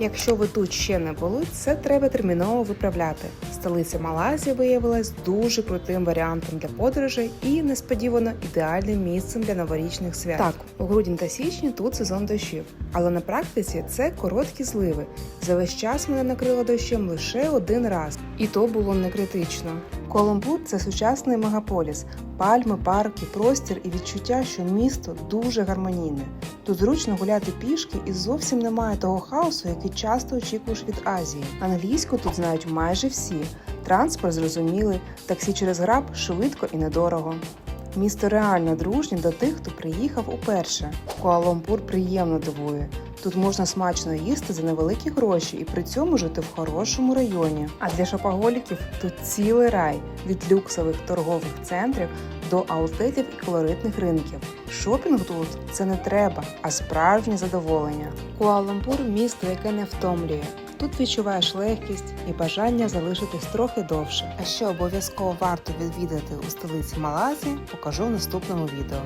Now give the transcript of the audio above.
Якщо ви тут ще не були, це треба терміново виправляти. Столиця Малайзії виявилась дуже крутим варіантом для подорожей і несподівано ідеальним місцем для новорічних свят. Так, у грудні та січні тут сезон дощів, але на практиці це короткі зливи. За весь час мене накрило дощем лише один раз, і то було не критично. Колумбур це сучасний мегаполіс, пальми, парки, простір і відчуття, що місто дуже гармонійне. Тут зручно гуляти пішки і зовсім немає того хаосу, який часто очікуєш від Азії. Англійську тут знають майже всі. Транспорт зрозумілий, таксі через граб швидко і недорого. Місто реально дружнє до тих, хто приїхав уперше. Куала-Лумпур приємно дивує. Тут можна смачно їсти за невеликі гроші і при цьому жити в хорошому районі. А для шопоголіків тут цілий рай від люксових торгових центрів до аутетів і колоритних ринків. Шопінг тут це не треба, а справжнє задоволення. Куала-Лумпур – місто, яке не втомлює. Тут відчуваєш легкість і бажання залишитись трохи довше. А що обов'язково варто відвідати у столиці Малайзії, покажу в наступному відео.